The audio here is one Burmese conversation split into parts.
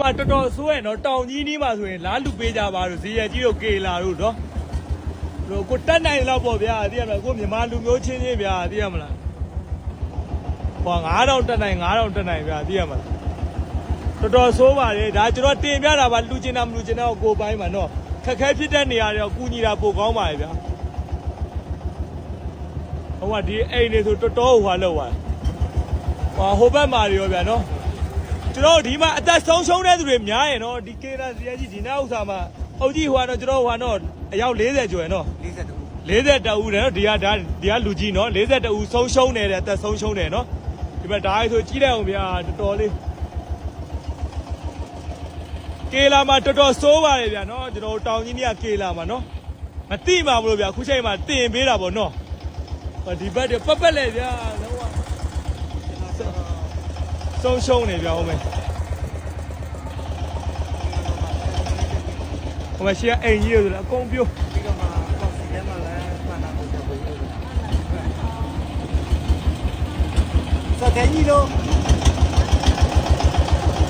မှာတော်တော်ဆိုးရနော်တောင်ကြီးနီးမှာဆိုရင်လားလူပေးကြပါလို့ဇေယျကြီးတို့ကေလာတို့နော်တို့ကိုတက်နိုင်တော့ပေါ့ဗျာသိရမလားကိုမြန်မာလူမျိုးချင်းချင်းဗျာသိရမလားဟော9000တက်နိုင်9000တက်နိုင်ဗျာသိရမလားတော်တော်ဆိုးပါတယ်ဒါကျွန်တော်တင်ပြတာပါလူချင်းတာမလူချင်းတာကိုကိုပိုင်းမှာနော်ခက်ခဲဖြစ်တဲ့နေရာတွေတော့ကူညီတာပိုကောင်းပါရဲ့ဗျာဟိုကဒီအိမ်တွေဆိုတော်တော်ဟွာလောက်ပါဟောဟိုဘက်မှာတွေရောဗျာနော် ကျွန်တော်တို့ဒီမှာအသက်ဆုံးရှုံးတဲ့သူတွေများရင်တော့ဒီကေရာစီယာကြီးဒီနောက်ဥစ္စာမှာအုတ်ကြီးဟိုကတော့ကျွန်တော်ဟိုကတော့အယောက်40ကျော်ရယ်နော်42 40တဦးတယ်နော်ဒီကဒါဒီကလူကြီးနော်40တဦးဆုံးရှုံးနေတယ်အသက်ဆုံးရှုံးတယ်နော်ဒီမှာဒါဆိုကြီးလိုက်အောင်ဗျာတော်တော်လေးကေလာမှာတော်တော်စိုးပါတယ်ဗျာနော်ကျွန်တော်တို့တောင်ကြီးမြတ်ကေလာမှာနော်မတိမှာမလို့ဗျာအခုချိန်မှာတင်ပေးတာပေါ့နော်ဟောဒီဘက်တွေပတ်ပတ်လေဗျာလုံးဝ ဆုံးရှုံးနေဗျာဟုတ်မယ်ဟိုမှာရှိကအိမ်ကြီးလို့ဆိုတော့အကုန်ပြိုးပြီးတော့မှကောက်စီထဲမှာလည်းမှန်တာကိုပြောပြီးစတဲ့ကြီးလို့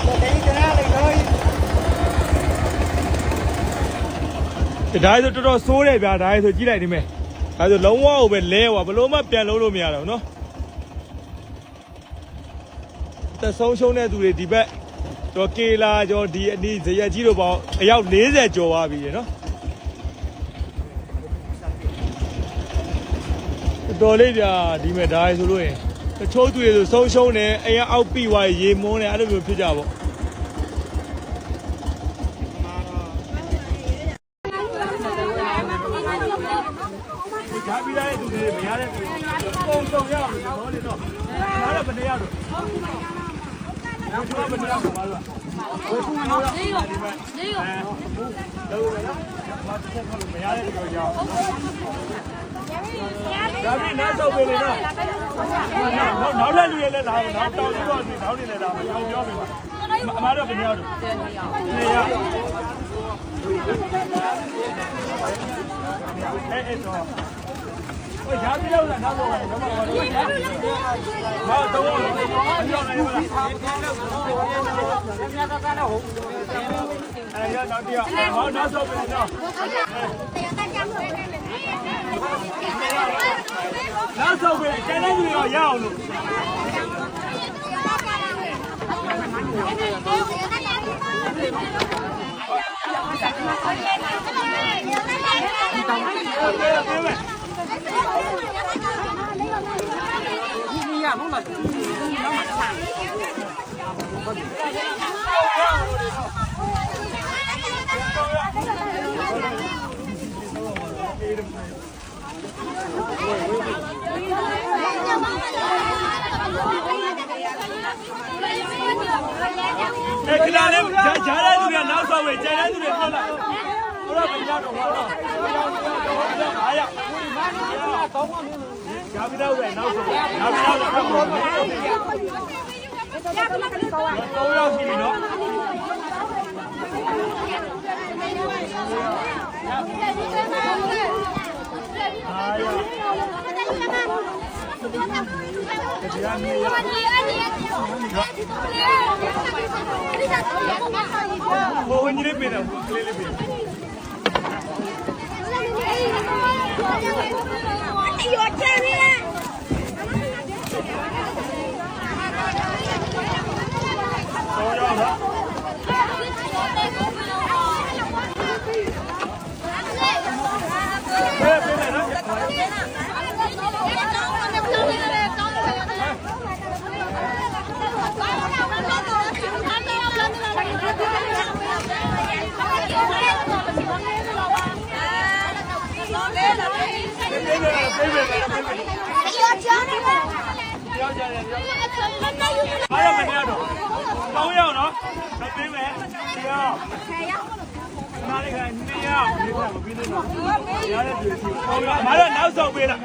စတဲ့ကြီးကလည်းလိုက်တော့ဒါဆိုတော်တော်ဆိုးတယ်ဗျာဒါဆိုကြည့်လိုက်ဒီမဲ့ဒါဆိုလုံးဝကိုပဲလဲဟွာဘလို့မှပြန်လုံးလို့မရတော့ဘူးနော် သက်ဆုံးရှုံးတဲ့သူတွေဒီဘက်တော့ကေလာကျော်ဒီအနီးဇရက်ကြီးတို့ပေါင်းအယောက်40ကျော်သွားပြီရယ်နော်တော်တော်လေးဗျာဒီမဲ့ဒါဆိုလို့ရင်တချို့သူတွေဆိုဆုံးရှုံးတယ်အရင်အောက်ပြီးသွားရေမွန်းတယ်အဲ့လိုမျိုးဖြစ်ကြပေါ့မှာတော့ဓာပြီးတဲ့သူတွေမရတဲ့သူပုံစုံရအောင်လို့လေတော့ဒါလည်းဘယ်နေရတော့ဘယ်ဘယ်နေရမှာလဲဘယ်ခုရောဒီမှာဒီမှာတော့ရနော်မတ်ချက်ခလို့မရတဲ့သူကြောင့် ဒါပြီးနောက်ဆုံးပဲလေနော်နောက်နောက်လက်လူရဲ့လက်လာနောက်တောင်းပြီးတော့ဒီနောက်နေလဲလာမယ်ပြောပြောပြပါအမားတော့ဘယ်နေရတော့နေရအဲ့အဲ့တော့ဟိုရားပြောတာနောက်တော့ဘာမှမလုပ်ဘူး။ဘာတော့ပြောနေလဲ။အဲရတော့တရားဟော နောက်ဆုံးပဲနော်။နောက်ဆုံးပဲကျန်တဲ့လူရောရအောင်လို့အဲခလာလေးဂျာဂျာတဲ့သူက နောက်ဆုံးပဲကျန်တဲ့သူတွေပြောလာဘုရားဘယ်ရောက်တော့ဘာလို့အားရ ဂျာပြီးတော့ပဲနောက်ဆုံးဂျာပြီးတော့တော့တော့ရောက်ရှိပြီနော်တရားနေရဘိုးဝင်ကြီးလေးပြင်တော့ကလေးလေးပြင်哎呦，You're career. အားရမနေတော့တောင်းရအောင်နော်မပေးမယ်တရားနားလေးကနေရအောင်ဒီကမပြီးသေးတော့ရတဲ့သူစီဟောမတော့နောက်ဆုံးပေးလား